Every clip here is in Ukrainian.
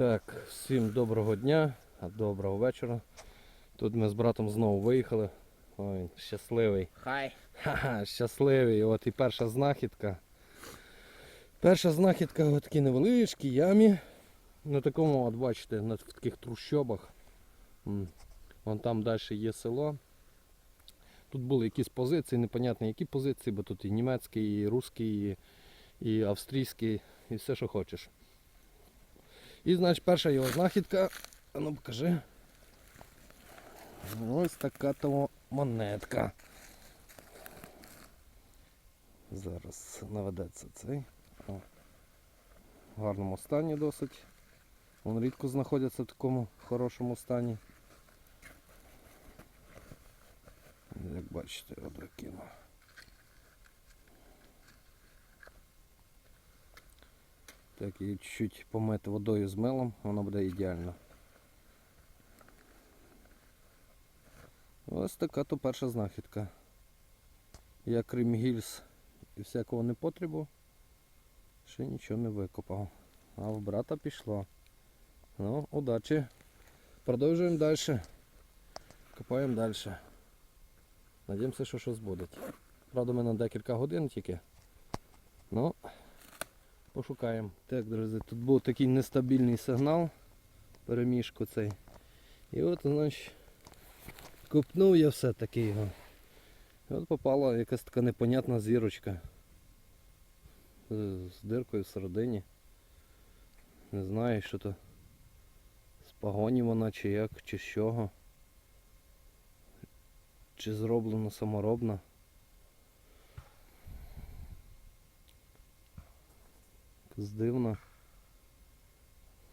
Так, всім доброго дня, доброго вечора. Тут ми з братом знову виїхали. Ой, щасливий. Хай. Ха-ха, щасливий. От і перша знахідка. Перша знахідка в такій невеличкій ямі. На такому, от бачите, на таких трущобах. Вон там далі є село. Тут були якісь позиції, непонятно які позиції, бо тут і німецький, і русський, і, і австрійський, і все, що хочеш. І значить перша його знахідка. А ну покажи. Ось така то монетка. Зараз наведеться цей. О. В гарному стані досить. Вон рідко знаходяться в такому хорошому стані. Як бачите, от Так, її чуть-чуть помити водою з милом, воно буде ідеально. Ось така то перша знахідка. Я крім гільз і всякого непотребу, ще нічого не викопав. А в брата пішло. Ну, удачі. Продовжуємо далі. Копаємо далі. Надіємося, що щось буде. Правда, ми на декілька годин тільки. Ну, пошукаємо. Так, друзі, тут був такий нестабільний сигнал. Переміжку цей. І от, значить, купнув я все-таки його. І от попала якась така непонятна зірочка. З диркою всередині. Не знаю, що то. З погоні вона чи як, чи з чого. Чи зроблено саморобно. Дивно.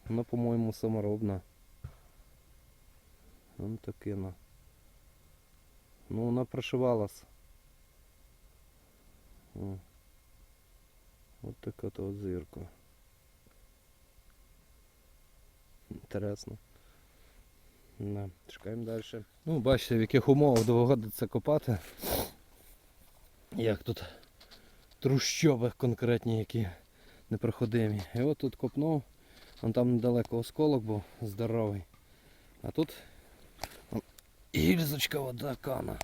Вона, по-моєму, саморобна. Вон таке на. Ну, вона прошивалась. О. От така то от зірка. Інтересно. Да, чекаємо далі. Ну, бачите, в яких умовах доводиться копати. Як тут трущоби конкретні, які непроходимі. І от тут копнув, вон там недалеко осколок був здоровий. А тут вон гільзочка вода кана.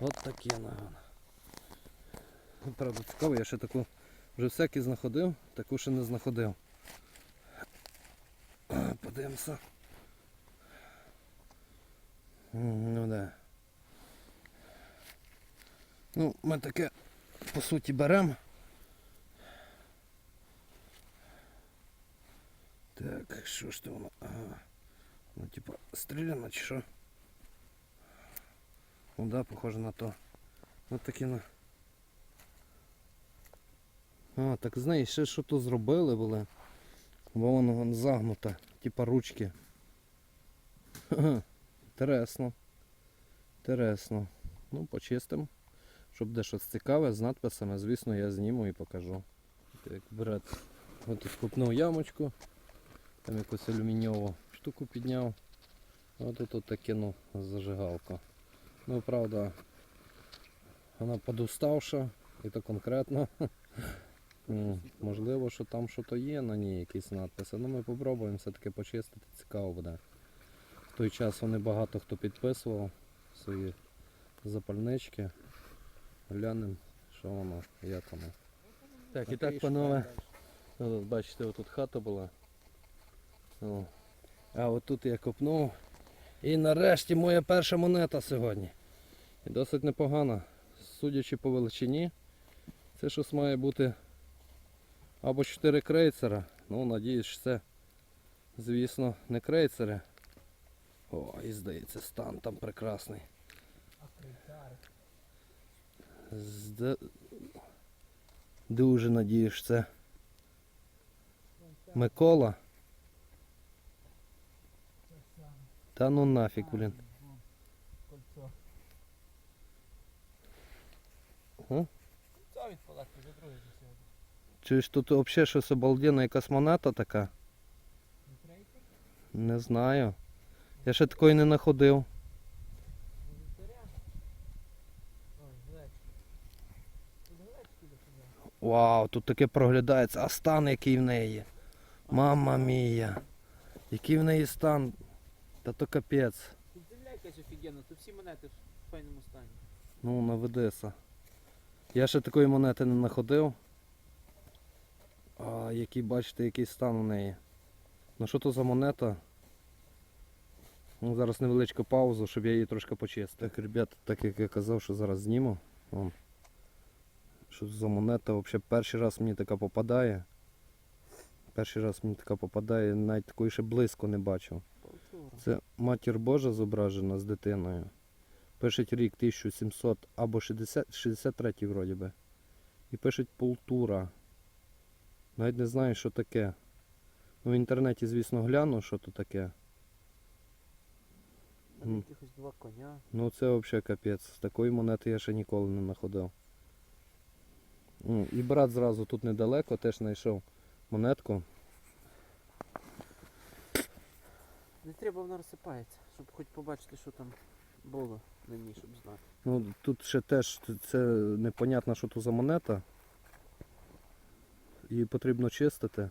От такі нагана. Правда цікаво, я ще таку вже всякі знаходив, таку ще не знаходив. Подивимося. Ну да. Ну, ми таке по суті беремо. Так, що ж то воно? Ага. Ну типа стріляно чи що? Ну да, похоже на то. От такі на. А, так знаєш, ще що то зробили були. Бо воно вон загнуте, типа ручки. Ха-ха. Інтересно. Інтересно. Ну, почистимо. Щоб де щось цікаве з надписами, звісно, я зніму і покажу. Так, брат, от тут купнув ямочку, там якусь алюмінієву штуку підняв. От тут от таке, ну, зажигалка. Ну, правда, вона подуставша, і то конкретно. Можливо, що там щось є на ній якісь надписи. Ну ми попробуємо все-таки почистити, цікаво буде. В той час вони багато хто підписував свої запальнички. Глянемо, що воно, як воно. Так, і так, панове, ну, бачите, отут хата була. О. А отут я копнув. І нарешті моя перша монета сьогодні. І досить непогана. Судячи по величині, це щось має бути або 4 крейцера. Ну, надіюсь, що це, звісно, не крейцери. О, і здається, стан там прекрасний. Зда... Дуже надіюсь, що це Микола. Та ну нафіг, блін. Кольцо. А? Кольцо від палатки, вже друге сьогодні. Чуєш, тут взагалі щось обалденна якась монета така? Не знаю. Я ще такої не знаходив. Вау, тут таке проглядається, а стан який в неї. Мама мія. Який в неї стан? Та то капець. Тут земля якась офігенна, тут всі монети в файному стані. Ну, на Ведеса. Я ще такої монети не знаходив. А який, бачите, який стан у неї. Ну що то за монета? Ну, зараз невеличку паузу, щоб я її трошки почистив. Так, ребята, так як я казав, що зараз зніму. Вон. Що за монета взагалі перший раз мені така попадає. Перший раз мені така попадає, навіть такої ще близько не бачив. Це матір Божа зображена з дитиною. Пишуть рік 1700 або 60, 63 вроді би. І пишуть полтура. Навіть не знаю, що таке. Ну, в інтернеті, звісно, гляну, що то таке. Там якихось два коня. Ну це взагалі капець. Такої монети я ще ніколи не знаходив. Ну, І брат зразу тут недалеко теж знайшов монетку. Не треба, вона розсипається, щоб хоч побачити, що там було на ній, щоб знати. Ну, тут ще теж це непонятно, що то за монета. Її потрібно чистити.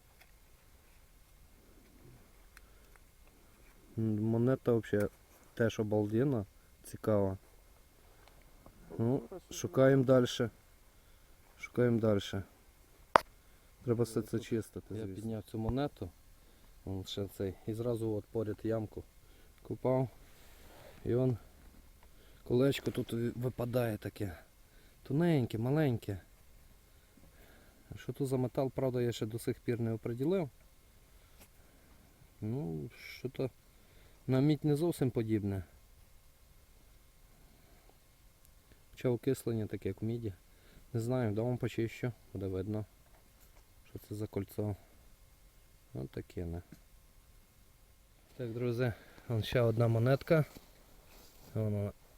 Монета взагалі теж обалденна, цікава. Ну, Шукаємо далі. Шукаємо далі. Треба все це чистити. Я підняв цю монету. Вон ще цей. І зразу от поряд ямку купав. І он колечко тут випадає таке. Тоненьке, маленьке. Що тут за метал, правда, я ще до сих пір не оприділив. Ну, що то на мідь не зовсім подібне. Хоча окислення таке, як в міді. Не знаю, вдома почищу, буде видно, що це за кольцо. Ось таке не. Так, друзі, ще одна монетка.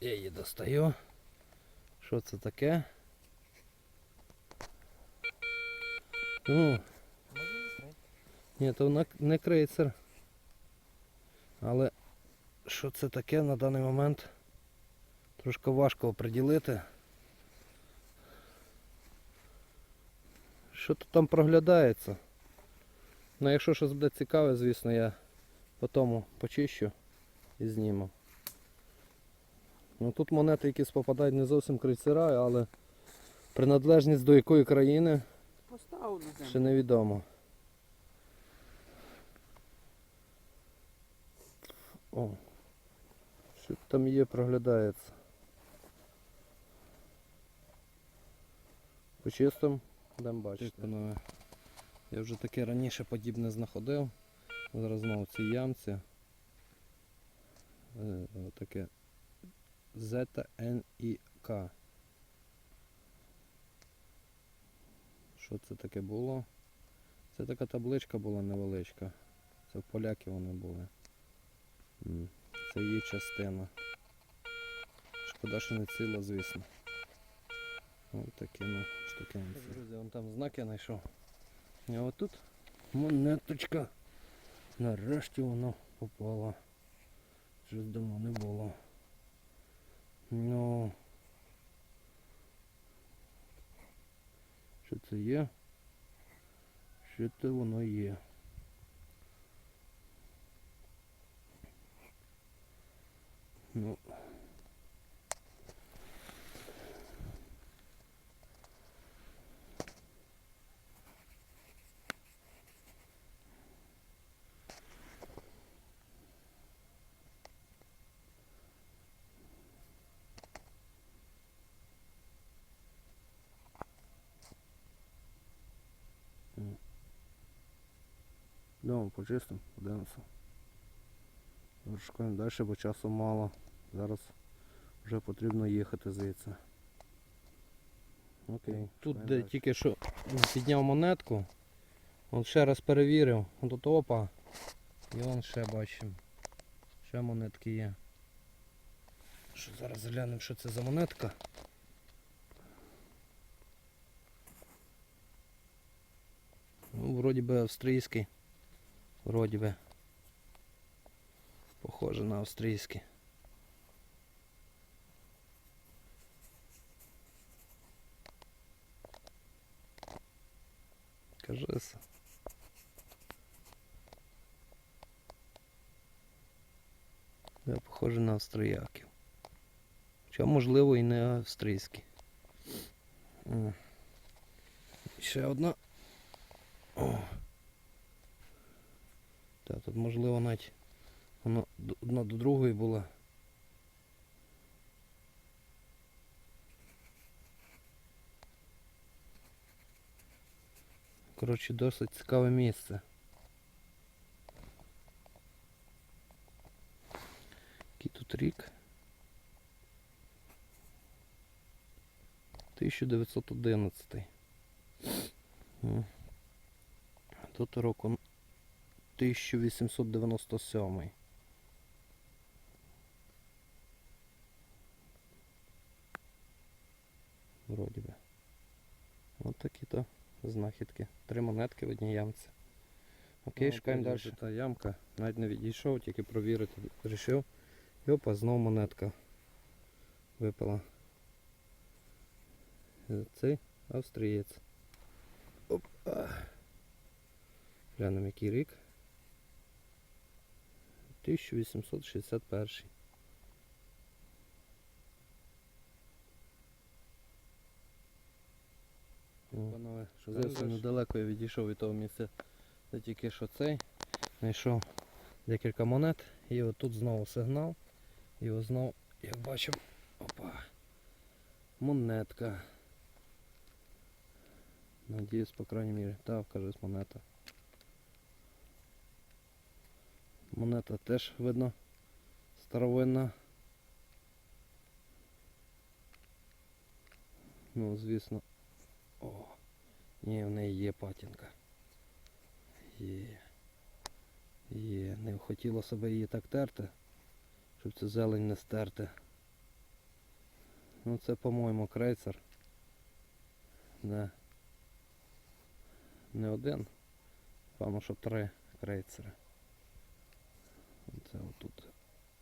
Я її достаю. Що це таке? Ну, ні, то не крейцер. Але що це таке на даний момент? Трошки важко оприділити. Що то там проглядається? Ну якщо щось буде цікаве, звісно, я потім почищу і зніму. Ну тут монети якісь попадають не зовсім крейцера, але приналежність до якої країни ще невідомо. О, що там є, проглядається. Почистим, дам бачити. Я вже таке раніше подібне знаходив. Зараз знову в ямці. Е, Таке ZNIK. Що це таке було? Це така табличка була невеличка. Це в поляки вони були. Це її частина. Шкода, що не ціла, звісно. Ось такі ну, штуки. Друзі, вон там знак я знайшов. А отут монеточка. Нарешті воно попало. Щось давно не було. Ну. Що це є? Що це воно є? Ну. Йдемо почистимо, подивимося. Шукаємо далі, бо часу мало. Зараз вже потрібно їхати звідси. Окей. Тут де тільки що підняв монетку, он ще раз перевірив, он тут опа. І он ще бачимо. Ще монетки є. Що зараз глянемо, що це за монетка. Ну, вроді би австрійський. Вроді би. Похоже на австрійський. Кажися. Да, похоже на австріяків. Хоча можливо і не австрійські. Ще одна. О. Та тут можливо навіть воно одна до другої була. Коротше, досить цікаве місце. Який тут рік? 1911. М. Тут року 1897. Вроді би. От такі то знахідки. Три монетки в одній ямці. Окей, Ну, шукаємо далі. Та ямка. Навіть не відійшов, тільки провірити вирішив. І опа, знову монетка випала. Цей австрієць. Опа. Глянемо який рік. 1861. Панове, що зовсім недалеко я відійшов від того місця, де тільки що цей. Знайшов декілька монет і отут знову сигнал. І ось знову, як бачив, опа. Монетка. Надіюсь, по крайній мірі. Так, кажись, монета. Монета теж видно старовинна. Ну, звісно. О, ні, в неї є патінка. Є. Є. Не хотіло себе її так терти, щоб цю зелень не стерти. Ну це, по-моєму, крейцер. Не. Не один. Певно, що три крейцери. Це отут.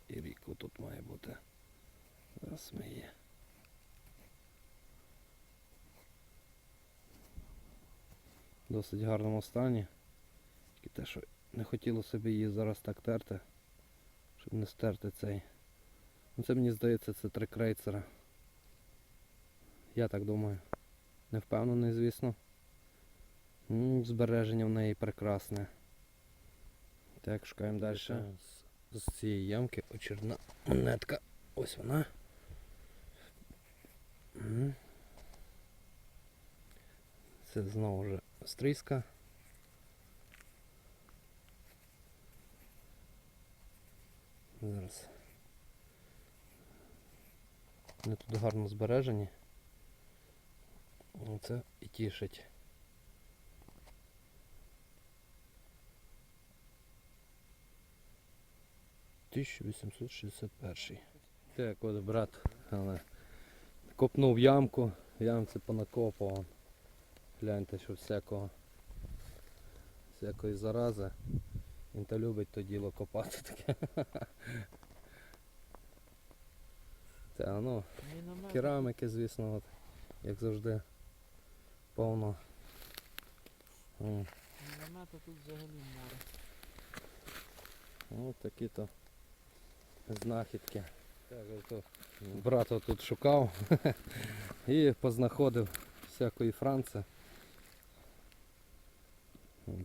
І рік отут має бути. Зараз ми є. В досить гарному стані. Тільки те, що не хотіло собі її зараз так терти, щоб не стерти цей. Ну це мені здається, це три крейцера. Я так думаю. Не впевнений, звісно. Збереження в неї прекрасне. Так, шукаємо далі. З, цієї ямки очерна монетка. Ось вона. Це знову вже австрійська. Зараз. Вони тут гарно збережені. Це і тішить. Тисяча вісімсот шістдесят перший. Так, от брат, але копнув ямку, ямці понакопав. Гляньте, що всякого всякої зарази. Він то любить то діло копати таке. Та ну, кераміки, звісно, от, як завжди, повно. Міномета тут взагалі море. Ось такі то знахідки. Так, ото брат тут шукав і познаходив всякої франци.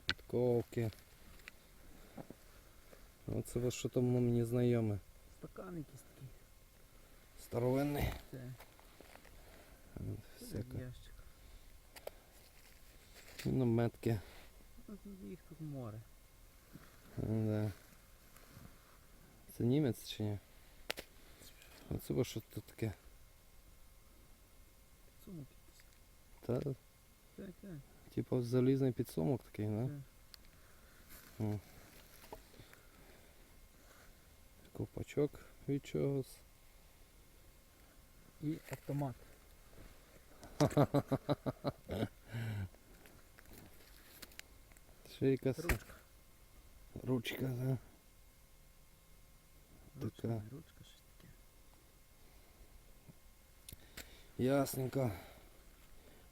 Підковки. Оце ось що там мені знайоме. Стакан якийсь такий. Старовинний. Це Всяка. ящик. Мінометки. Ну, їх тут море. Ну, Да. Це німець чи ні? Оце ось що тут таке. Сумок. Та, Так, так. типу залізний підсумок такий, да? так. М. Ковпачок від чогось. І автомат. Ще якась Ручка. ручка, да? Така. Ясненько.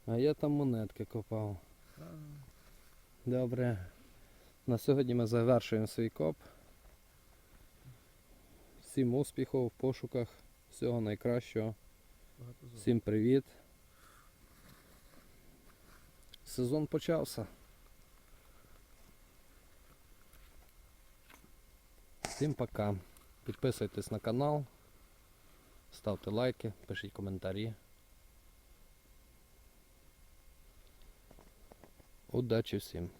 А я там монетки копав. Добре. На сьогодні ми завершуємо свій коп. Всім Всім успіхів в пошуках, всього найкращого. Всім привіт. Сезон почався. Всім пока. Підписуйтесь на канал, ставте лайки, пишіть коментарі. Удачі всім!